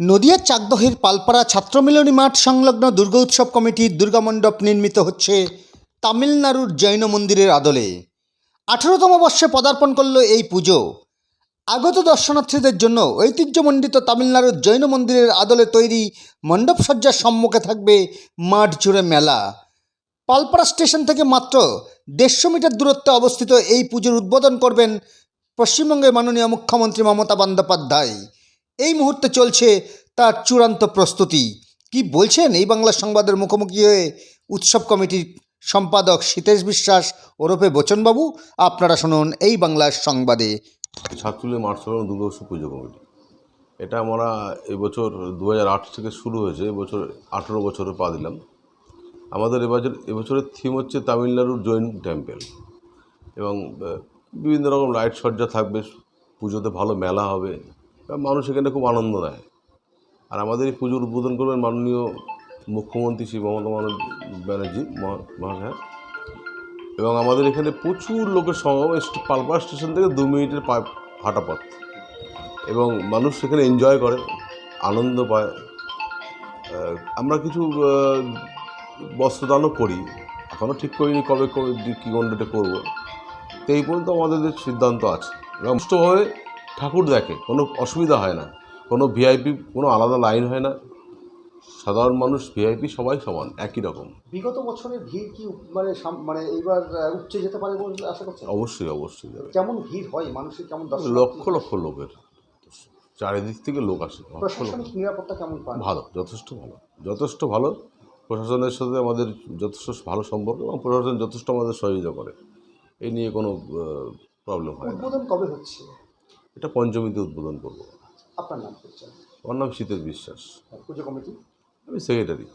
নদিয়ার চাকদহের পালপাড়া ছাত্রমিলনী মাঠ সংলগ্ন দুর্গা উৎসব কমিটির দুর্গামণ্ডপ নির্মিত হচ্ছে তামিলনাড়ুর জৈন মন্দিরের আদলে। আঠেরোতম বর্ষে পদার্পণ করল এই পুজো। আগত দর্শনার্থীদের জন্য ঐতিহ্যমণ্ডিত তামিলনাড়ুর জৈন মন্দিরের আদলে তৈরি মণ্ডপসজ্জার সম্মুখে থাকবে মাঠ জুড়ে মেলা। পালপাড়া স্টেশন থেকে মাত্র দেড়শো মিটার দূরত্বে অবস্থিত এই পুজোর উদ্বোধন করবেন পশ্চিমবঙ্গের মাননীয় মুখ্যমন্ত্রী মমতা বন্দ্যোপাধ্যায়। এই মুহূর্তে চলছে তার চূড়ান্ত প্রস্তুতি। কি বলছেন এই বাংলা সংবাদের মুখোমুখি হয়ে উৎসব কমিটির সম্পাদক সীতেশ বিশ্বাস ওরফে বচনবাবু? আপনারা শুনুন এই বাংলার সংবাদে। ছাত্রলীগ মার্চ এবং দুর্গোৎসব পুজো কমিটি। এটা আমরা এবছর দু হাজার আট থেকে শুরু হয়েছে এবছর আঠেরো বছরে পা দিলাম। আমাদের এবছর এবছরের থিম হচ্ছে তামিলনাড়ুর জৈন টেম্পেল এবং বিভিন্ন রকম লাইট সজ্জা থাকবে, পুজোতে ভালো মেলা হবে। মানুষ এখানে খুব আনন্দ নেয় আর আমাদের এই পুজোর উদ্বোধন করবেন মাননীয় মুখ্যমন্ত্রী শ্রী মমতা ব্যানার্জি, মহা- মহাশয়। এবং আমাদের এখানে প্রচুর লোকের সমাগম পালপাড়া স্টেশন থেকে দু মিনিটের হাঁটা পথ এবং মানুষ সেখানে এনজয় করে, আনন্দ পায়। আমরা কিছু বস্ত্রদানও করি। এখনও ঠিক করিনি কবে কী গণ্ডটা করব। তো এই পর্যন্ত আমাদের সিদ্ধান্ত আছে। এবং সুষ্ঠুভাবে ঠাকুর দেখে কোনো অসুবিধা হয় না। কোনো ভিআইপি কোনো আলাদা লাইন হয় না। সাধারণ মানুষ ভিআইপি সবাই সমান একই রকম। বিগত বছরের ভিড় কি মানে মানে এইবার উপচে যেতে পারে বলে আশা করছেন? অবশ্যই অবশ্যই যাবে। কেমন ভিড় হয়? মানুষের কেমন? লক্ষ লক্ষ লোকের। চারিদিক থেকে লোক আসে। প্রশাসনিক নিরাপত্তা কেমন ভালো যথেষ্ট ভালো। যথেষ্ট ভালো। প্রশাসনের সাথে আমাদের যথেষ্ট ভালো সম্পর্ক এবং প্রশাসন যথেষ্ট আমাদের সহযোগিতা করে। এই নিয়ে কোনো প্রবলেম হয় না। উদ্বোধন কবে হচ্ছে? এটা পঞ্চমীতে উদ্বোধন করব। আপনার নাম আমার নাম শীতের বিশ্বাস। পুজো কমিটি? আমি সেক্রেটারি।